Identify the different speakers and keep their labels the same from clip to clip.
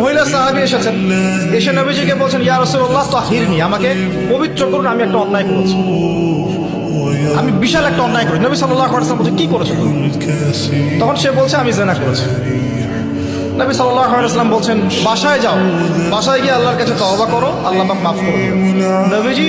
Speaker 1: মহিলা সাহাবি এসেছেন। এসে নবীজিকে বলছেন, ইয়া রসুল্লাহ তাহিরনি। আমাকে পবিত্র করুন, আমি একটা অন্যায় করেছি। আমি বিশাল একটা অন্যায় করি। নবী সাল্লাহ আলাইসাল্লাম বলছে, কি করেছ তখন সে বলছে, আমি জেনা করেছি। নবী সাল্লাহ আলাইসাল্লাম বলছেন, বাসায় যাও। বাসায় গিয়ে আল্লাহর কাছে তওবা করো, আল্লাহ মাফ করো নবীজি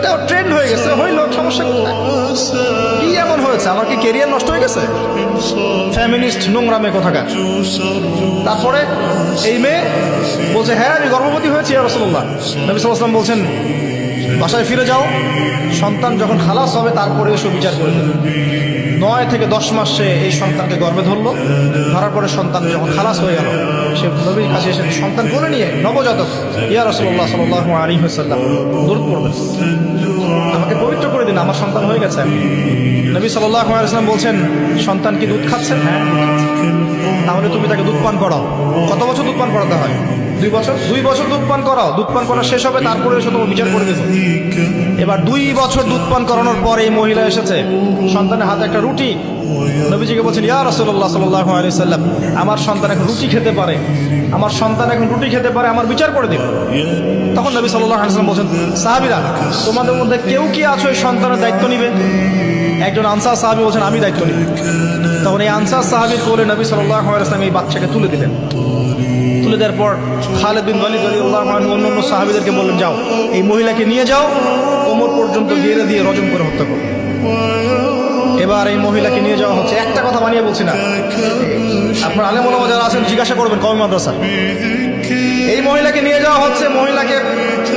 Speaker 1: এটা ট্রেন্ড হয়ে গেছে হইল সমস্যা কি? এমন হয়েছে? আমার কি কেরিয়ার নষ্ট হয়ে গেছে? ফ্যামিলিস্ট নোংরা মেয়ে কোথাকার? তারপরে এই মেয়ে বলছে হ্যাঁ আমি গর্ভবতী হয়েছি রসল্লাহ নবী সাল্লাম বলছেন, বাসায় ফিরে যাও, সন্তান যখন খালাস হবে, তারপরে এসব বিচার করে নয় থেকে দশ মাস এই সন্তানকে গর্বে ধরলো। ধরার পরে সন্তান যখন খালাস হয়ে গেল, সে নবীর কাছে এসে সন্তান কোলে নিয়ে, নবজাতক, ইয়া রসল্লাহ সাল আলী হাসাল্লাম দূর করবেন আমাকে পবিত্র করে দিন, আমার সন্তান হয়ে গেছে। নবী সাল্লাহ আলাইসলাম বলছেন, সন্তান কি দুধ খাচ্ছেন? হ্যাঁ। তাহলে তুমি তাকে দুধ পান করাও। কত বছর দুধ পান করাতে হয়? দুই বছর দুই বছর দুধ পান করাও, দুধ পান করা শেষ হবে, তারপরে এসে তোমার বিচার করে দেবো। এবার দুই বছর দুধ পান করানোর পর এই মহিলা এসেছে। সন্তানের হাতে একটা রুটি নবীজিকে বলছেন, ইয়া রসল্লাহ সাল্লাহ আলি সাল্লাম, আমার সন্তান এখন রুটি খেতে পারে। আমার সন্তান এখন রুটি খেতে পারে, আমার বিচার করে দিন তখন নবী সাল্লাহ আলিয়াল্লাম বলছেন, সাহাবিরা, তোমাদের মধ্যে কেউ কি আছো এই সন্তানের দায়িত্ব নিবে? একজন আনসার সাহাবি বলছেন, আমি দায়িত্ব নিব। তখন এই আনসার সাহাবির কোলে নবী সাল্লাহ আলাইসলাম এই বাচ্চাকে তুলে দিলেন। তুলে দেওয়ার পর খালেদ বিন ওয়ালিদ আনহু অন্য অন্য সাহাবিদেরকে বললেন, যাও, এই মহিলাকে নিয়ে যাও, কোমর পর্যন্ত ঘিরে দিয়ে রজম করে হত্যা করো। এবার এই মহিলাকে নিয়ে যাওয়া হচ্ছে। একটা কথা বানিয়ে বলছি না। আপনার আলেম ওলামা যারা আছেন, জিজ্ঞাসা করবেন কমি মাদ্রাসা। এই মহিলাকে নিয়ে যাওয়া হচ্ছে, মহিলাকে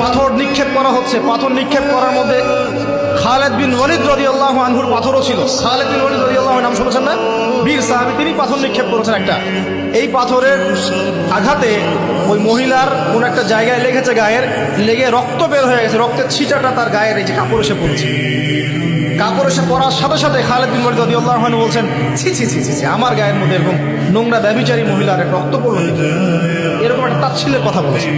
Speaker 1: পাথর নিক্ষেপ করা হচ্ছে। পাথর নিক্ষেপ করার মধ্যে খালেদ বিন ওয়ালিদ আল্লাহ আনহুর পাথরও ছিল। খালেদ বিন ওয়ালিদ আল্লাহ নাম শুনেছেন না? বীর সাহাবী, তিনি পাথর নিক্ষেপ করেছেন একটা। এই পাথরের আঘাতে ওই মহিলার কোন একটা জায়গায় লেগেছে গায়ের, লেগে রক্ত বের হয়ে গেছে। রক্তের ছিটাটা তার গায়ের এই যে কাপড় এসে পড়েছে। কাপড় এসে পরার সাথে সাথে খালেদ বিন ওয়ালিদ রাদিয়াল্লাহু আনহু বলছেন, ছি ছি ছি ছি আমার গায়ের মধ্যে এরকম নোংরা ব্যভিচারী মহিলার রক্ত পড়ল এরকম একটা তাচ্ছিলের কথা বলেছে।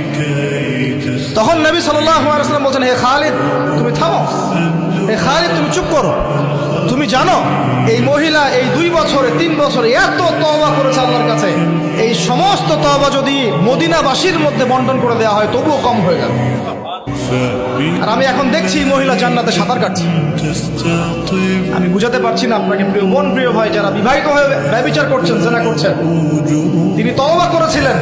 Speaker 1: তখন নবী সাল্লাল্লাহু আলাইহি ওয়াসাল্লাম বলছেন, হে খালিদ, তুমি থামো। হে খালিদ, তুমি চুপ করো। তুমি জানো, এই মহিলা এই দুই বছরে, তিন বছরে এত তওবা করেছে আল্লাহর কাছে। এই সমস্ত তওবা যদি মদিনাবাসীর মধ্যে বন্টন করে দেওয়া হয়, তবুও কম হয়ে যাবে। আর আমি এখন দেখছি মহিলা জান্নাতে সাঁতার কাটছে। আমি বুঝাতে পারছি না আপনাকে, প্রিয় বোন প্রিয় ভাই, যারা বিবাহিত হয়ে ব্যবচার করছেন, জেনা করছেন। তিনি তওবা করেছিলেন।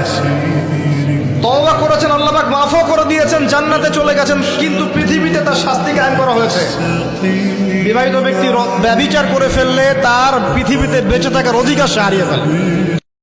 Speaker 1: তওবা করেছেন, আল্লাহবাক মাফও করে দিয়েছেন, জান্নাতে চলে গেছেন, কিন্তু পৃথিবীতে তার শাস্তি কায়েম করা হয়েছে। বিবাহিত ব্যক্তি র- ব্যভিচার করে ফেললে তার পৃথিবীতে বেঁচে থাকার অধিকার সে হারিয়ে ফেলে।